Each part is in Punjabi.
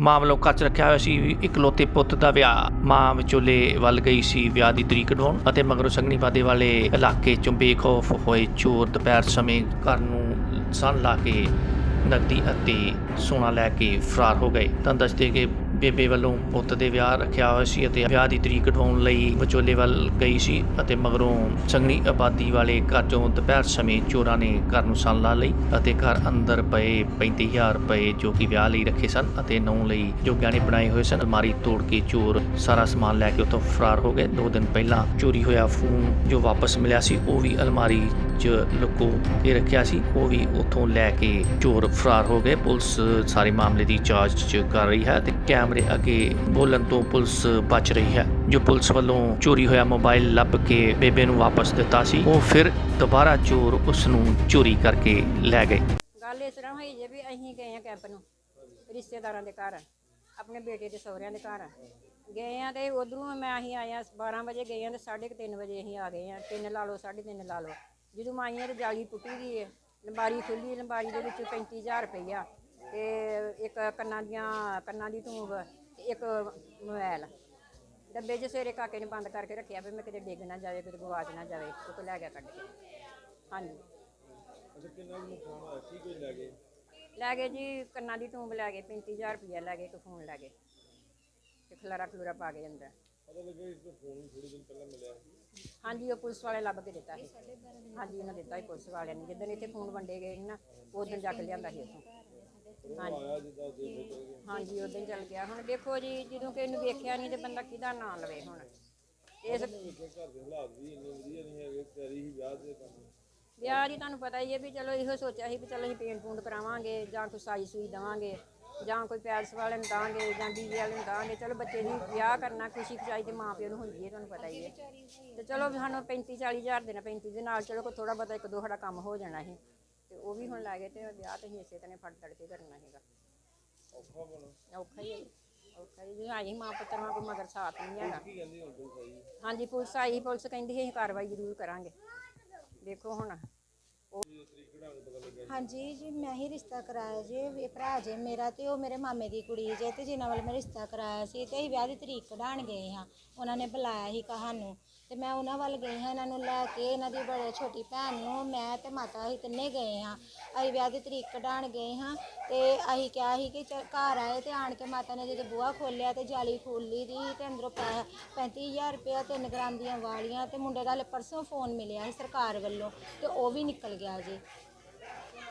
ਮਾਂ ਵੱਲੋਂ ਕੱਚ ਰੱਖਿਆ ਹੋਇਆ ਸੀ ਇਕਲੋਤੇ ਪੁੱਤ ਦਾ ਵਿਆਹ। ਮਾਂ ਵਿਚੋਲੇ ਵੱਲ ਗਈ ਸੀ ਵਿਆਹ ਦੀ ਤਰੀਕ ਕਢਵਾਉਣ ਅਤੇ ਮਗਰੋਂ ਸੰਗਣੀ ਬਾਦੇ ਵਾਲੇ ਇਲਾਕੇ ਚੋਂ ਬੇਖੌਫ ਹੋਏ ਚੋਰ ਦੁਪਹਿਰ ਸਮੇਂ ਘਰ ਨੂੰ ਸਨ ਲਾ ਕੇ ਨਕਦੀ ਅਤੇ ਸੋਨਾ ਲੈ ਕੇ ਫਰਾਰ ਹੋ ਗਏ। ਤਾਂ ਦੱਸਦੇ ਕਿ ਬੇਬੇ ਵੱਲੋਂ ਪੁੱਤ ਦੇ ਵਿਆਹ ਰੱਖਿਆ ਹੋਇਆ ਸੀ ਅਤੇ ਵਿਆਹ ਦੀ ਤਰੀਕ ਕਢਵਾਉਣ ਲਈ ਵਿਚੋਲੇ ਵੱਲ ਗਈ ਸੀ ਅਤੇ ਮਗਰੋਂ ਸੰਗਣੀ ਆਬਾਦੀ ਵਾਲੇ ਘਰ ਚੋਂ ਦੁਪਹਿਰ ਸਮੇਂ ਚੋਰਾਂ ਨੇ ਘਰ ਨੂੰ ਸੰਨ ਲਾ ਲਈ ਅਤੇ ਘਰ ਅੰਦਰ ਪਏ 35000 ਰੁਪਏ ਜੋ ਕਿ ਵਿਆਹ ਲਈ ਰੱਖੇ ਸਨ ਅਤੇ ਨੌ ਲਈ ਜੋ ਗਹਿਣੇ ਬਣਾਏ ਹੋਏ ਸਨ, ਅਲਮਾਰੀ ਤੋੜ ਕੇ ਚੋਰ ਸਾਰਾ ਸਮਾਨ ਲੈ ਕੇ ਉੱਥੋਂ ਫਰਾਰ ਹੋ ਗਏ। ਦੋ ਦਿਨ ਪਹਿਲਾਂ ਚੋਰੀ ਹੋਇਆ ਫੋਨ ਜੋ ਵਾਪਸ ਮਿਲਿਆ ਸੀ, ਉਹ ਵੀ ਅਲਮਾਰੀ 'ਚ ਲੁਕੋ ਕੇ ਰੱਖਿਆ ਸੀ, ਉਹ ਵੀ ਉੱਥੋਂ ਲੈ ਕੇ ਚੋਰ ਫਰਾਰ ਹੋ ਗਏ। ਪੁਲਿਸ ਸਾਰੇ ਮਾਮਲੇ ਦੀ ਜਾਂਚ ਕਰ ਰਹੀ ਹੈ ਤੇ ਕੈਮਰੇ ਅੱਗੇ ਬੋਲਣ ਤੋਂ ਪੁਲਿਸ ਬਚ ਰਹੀ ਹੈ। ਜੋ ਪੁਲਿਸ ਵੱਲੋਂ ਚੋਰੀ ਹੋਇਆ ਮੋਬਾਈਲ ਲੱਭ ਕੇ ਬੇਬੇ ਨੂੰ ਵਾਪਸ ਦਿੱਤਾ ਸੀ, ਉਹ ਫਿਰ ਦੁਬਾਰਾ ਚੋਰ ਉਸ ਨੂੰ ਚੋਰੀ ਕਰਕੇ ਲੈ ਗਏ। ਗੱਲ ਇਸ ਤਰ੍ਹਾਂ ਹੋਈ ਜੇ ਵੀ ਅਸੀਂ ਗਏ ਆ ਕੈਂਪ ਨੂੰ, ਰਿਸ਼ਤੇਦਾਰਾਂ ਦੇ ਘਰ, ਆਪਣੇ ਬੇਟੇ ਦੇ ਸਹੁਰਿਆਂ ਦੇ ਘਰ। ਗਏ ਆ ਤੇ ਉਧਰੋਂ ਮੈਂ ਅਸੀਂ ਆਏ 12 ਵਜੇ ਗਏ ਆ ਤੇ 3:30 ਵਜੇ ਅਸੀਂ ਆ ਗਏ ਆ 3 ਲਾ ਲਓ 3:30 ਲਾ ਲਓ। ਜਦੋਂ ਮੈਂ ਆਈ ਆ ਤੇ ਜਾਲੀ ਟੁੱਟੀ ਗਈ ਹੈ ਲੰਬਾਰੀ ਖੁੱਲੀ ਲੰਬਾਰੀ ਦੇ ਵਿੱਚ 35000 ਰੁਪਈਆ ਤੇ ਇੱਕ ਕੰਨਾਂ ਦੀਆਂ ਕੰਨਾਂ ਦੀ ਟੂਬ ਤੇ ਇੱਕ ਮੋਬਾਈਲ ਡੱਬੇ 'ਚ ਸਵੇਰੇ ਕਾਕੇ ਨੇ ਬੰਦ ਕਰਕੇ ਰੱਖਿਆ ਵੀ ਮੈਂ ਕਿਤੇ ਡਿੱਗ ਨਾ ਜਾਵੇ ਕਿਤੇ ਗਵਾਚ ਨਾ ਜਾਵੇ ਉਹ ਤੋਂ ਲੈ ਗਿਆ ਕੱਢ ਕੇ। ਹਾਂਜੀ। ਲੈ ਗਏ? ਜੀ ਕੰਨਾਂ ਦੀ ਟੂੰਬ ਲੈ ਗਏ 35000 ਰੁਪਇਆ ਲੈ ਗਏ ਇੱਕ ਫੋਨ ਲੈ ਗਏ। ਤੇ ਖਲਾਰਾ ਖਲੂਰਾ ਪਾ ਕੇ ਅੰਦਰ। ਹਾਂਜੀ, ਉਹ ਪੁਲਿਸ ਵਾਲੇ ਲੱਭ ਕੇ ਦਿੱਤਾ ਸੀ। ਹਾਂਜੀ ਉਹਨਾਂ ਦਿੱਤਾ ਸੀ ਪੁਲਿਸ ਵਾਲਿਆਂ ਨੇ। ਜਿੱਦਣ ਇੱਥੇ ਫੋਨ ਵੰਡੇ ਗਏ ਸੀ ਨਾ ਉਦੋਂ ਜਾ ਕੇ ਲਿਆਂਦਾ ਸੀ ਉੱਥੋਂ। ਹਾਂਜੀ। ਹਾਂਜੀ ਉਦੋਂ ਚੱਲ ਗਿਆ। ਹੁਣ ਦੇਖੋ ਜੀ, ਜਦੋਂ ਕਿ ਇਹਨੂੰ ਵੇਖਿਆ ਨਹੀਂ ਤੇ ਬੰਦਾ ਕਿਹਦਾ ਨਾਂ ਲਵੇ ਹੁਣ। ਇਸ ਵਿਆਹ ਦੀ ਤੁਹਾਨੂੰ ਪਤਾ ਹੀ ਹੈ ਵੀ ਚਲੋ ਇਹੋ ਸੋਚਿਆ ਸੀ ਵੀ ਚਲੋ ਅਸੀਂ ਪੇਂਟ ਪੂੰਟ ਕਰਾਵਾਂਗੇ ਜਾਂ ਕੋਈ ਸਾਈ ਸੂਈ ਦੇਵਾਂਗੇ। ਜਾਂ ਕੋਈ ਪੈਲਸ ਵਾਲੇ ਨੂੰ ਦਾਂਗੇ ਜਾਂ ਡੀਜੇ ਵਾਲੇ ਨੂੰ ਦਾਂਗੇ ਚਲੋ ਬੱਚੇ ਦੀ ਵਿਆਹ ਕਰਨਾ ਖੁਸ਼ੀ ਖੁਸ਼ਾਈ ਤੇ ਮਾਂ ਪਿਓ ਨੂੰ ਹੁੰਦੀ ਹੈ ਤੁਹਾਨੂੰ ਪਤਾ ਹੀ ਹੈ। ਤੇ ਚਲੋ ਵੀ ਸਾਨੂੰ 35 40 ਹਜ਼ਾਰ ਦੇਣਾ 35 ਦੇ ਨਾਲ ਚਲੋ ਕੋਈ ਥੋੜਾ ਬਹੁਤਾ ਇੱਕ ਦੋ ਸਾਡਾ ਕੰਮ ਹੋ ਜਾਣਾ ਸੀ। ਤੇ ਉਹ ਵੀ ਹੁਣ ਲੈ ਗਏ ਤੇ ਵਿਆਹ ਤੇ ਅਸੀਂ ਇਸੇ ਤਰ੍ਹਾਂ ਫੜ ਤੜ ਕੇ ਕਰਨਾ ਹੈਗਾ ਔਖਾ ਹੀ ਹੈ ਔਖਾ ਹੀ ਜਿਵੇਂ ਆਈ ਮਾਂ ਪੁੱਤਰ ਕੋਈ ਮਗਰ ਸਾਥ ਨਹੀਂ ਹੈਗਾ। ਹਾਂਜੀ ਪੁਲਿਸ ਆਈ ਪੁਲਿਸ ਕਹਿੰਦੀ ਅਸੀਂ ਕਾਰਵਾਈ ਜ਼ਰੂਰ ਕਰਾਂਗੇ। ਦੇਖੋ ਹੁਣ ਹਾਂਜੀ ਜੀ, ਮੈਂ ਹੀ ਰਿਸ਼ਤਾ ਕਰਾਇਆ ਜੀ, ਇਹ ਭਰਾ ਜੇ ਮੇਰਾ ਤੇ ਉਹ ਮੇਰੇ ਮਾਮੇ ਦੀ ਕੁੜੀ ਜੇ ਤੇ ਜਿਨ੍ਹਾਂ ਵੱਲ ਮੈਂ ਰਿਸ਼ਤਾ ਕਰਾਇਆ ਸੀ ਤੇ ਅਸੀਂ ਵਿਆਹ ਦੀ ਤਰੀਕ ਕਢਾਣ ਗਏ ਹਾਂ। ਉਹਨਾਂ ਨੇ ਬੁਲਾਇਆ ਸੀ ਕਹਾਨੂੰ ਤੇ ਮੈਂ ਉਹਨਾਂ ਵੱਲ ਗਈ ਹਾਂ, ਇਹਨਾਂ ਨੂੰ ਲੈ ਕੇ ਇਹਨਾਂ ਦੀ ਬੜੇ ਛੋਟੀ ਭੈਣ ਨੂੰ, ਮੈਂ ਤੇ ਮਾਤਾ ਅਸੀਂ ਤਿੰਨੇ ਗਏ ਹਾਂ। ਅਸੀਂ ਵਿਆਹ ਦੀ ਤਰੀਕ ਕਢਾਣ ਗਏ ਹਾਂ ਤੇ ਅਸੀਂ ਕਿਹਾ ਸੀ ਕਿ ਚੱਲ ਘਰ ਆਏ ਤੇ ਆਣ ਕੇ ਮਾਤਾ ਨੇ ਜਦੋਂ ਬੂਹਾ ਖੋਲਿਆ ਤੇ ਜਾਲੀ ਖੋਲ੍ਹੀ ਦੀ ਤੇ ਅੰਦਰੋਂ ਪੈ 35000 ਰੁਪਇਆ 3 ਗ੍ਰਾਮ ਦੀਆਂ ਵਾਲੀਆਂ ਤੇ ਮੁੰਡੇ ਦਾ ਹਲੇ ਪਰਸੋਂ ਫੋਨ ਮਿਲਿਆ ਸੀ ਸਰਕਾਰ ਵੱਲੋਂ ਤੇ ਉਹ ਵੀ ਨਿਕਲ ਗਿਆ ਜੀ। si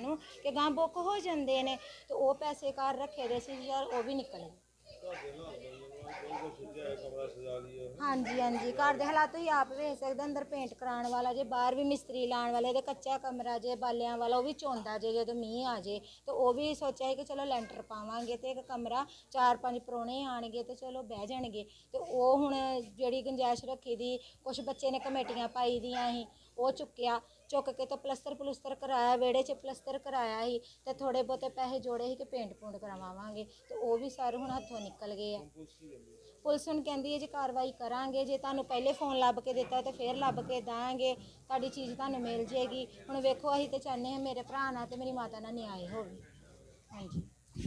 ਨੂੰ ਕਿ ਗਾਂ ਬੁੱਕ ਹੋ ਜਾਂਦੇ ਨੇ ਤੇ ਉਹ ਪੈਸੇ ਘਰ ਰੱਖੇ ਦੇ ਸੀ ਯਾਰ, ਉਹ ਵੀ ਨਿਕਲੇ। ਹਾਂਜੀ ਹਾਂਜੀ। ਘਰ ਦੇ ਹਾਲਾਤ ਹੀ ਆਪ ਵੇਖ ਸਕਦੇ ਅੰਦਰ ਪੇਂਟ ਕਰਾਉਣ ਵਾਲਾ ਜੇ, ਬਾਹਰ ਵੀ ਮਿਸਤਰੀ ਲਾਉਣ ਵਾਲੇ ਤੇ ਕੱਚਾ ਕਮਰਾ ਜੇ, ਬਾਲਿਆਂ ਵਾਲਾ, ਉਹ ਵੀ ਚੋਂਦਾ ਜੇ, ਜਦੋਂ ਮੀਂਹ ਆ ਜੇ, ਤੇ ਉਹ ਵੀ ਸੋਚਿਆ ਕਿ ਚਲੋ ਲੈਂਟਰ ਪਾਵਾਂਗੇ ਤੇ ਇੱਕ ਕਮਰਾ, ਚਾਰ ਪੰਜ ਪ੍ਰਾਹੁਣੇ ਆਣਗੇ ਤੇ ਚਲੋ ਬਹਿ ਜਾਣਗੇ। ਤੇ ਉਹ ਹੁਣ ਜਿਹੜੀ ਗੁੰਜਾਇਸ਼ ਰੱਖੀ ਦੀ ਕੁਝ ਬੱਚੇ ਨੇ ਕਮੇਟੀਆਂ ਪਾਈ ਦੀਆਂ ਸੀ, ਉਹ ਚੁੱਕਿਆ। ਚੁੱਕ ਕੇ ਤਾਂ ਪਲਸਤਰ ਪਲੁਸਤਰ ਕਰਾਇਆ, ਵਿਹੜੇ 'ਚ ਪਲਸਤਰ ਕਰਾਇਆ ਸੀ ਤੇ ਥੋੜੇ ਬਹੁਤੇ ਪੈਸੇ ਜੋੜੇ ਸੀ ਕਿ ਪੇਂਟ ਪੂੰਟ ਕਰਵਾਵਾਂਗੇ ਤੇ ਉਹ ਵੀ ਸਾਰੇ ਹੁਣ ਹੱਥੋਂ ਨਿਕਲ ਗਏ ਆ। ਪੁਲਿਸ ਹੁਣ ਕਹਿੰਦੀ ਹੈ ਜੇ ਕਾਰਵਾਈ ਕਰਾਂਗੇ, ਜੇ ਤੁਹਾਨੂੰ ਪਹਿਲੇ ਫੋਨ ਲੱਭ ਕੇ ਦਿੱਤਾ ਤੇ ਫੇਰ ਲੱਭ ਕੇ ਦਾਂਗੇ, ਤੁਹਾਡੀ ਚੀਜ਼ ਤੁਹਾਨੂੰ ਮਿਲ ਜੇਗੀ। ਹੁਣ ਵੇਖੋ ਅਸੀਂ ਤੇ ਚਾਹੁੰਦੇ ਹਾਂ ਮੇਰੇ ਭਰਾ ਨਾਲ ਤੇ ਮੇਰੀ ਮਾਤਾ ਨਾਲ ਨਿਆਂ ਹੋਵੇ। ਹਾਂਜੀ।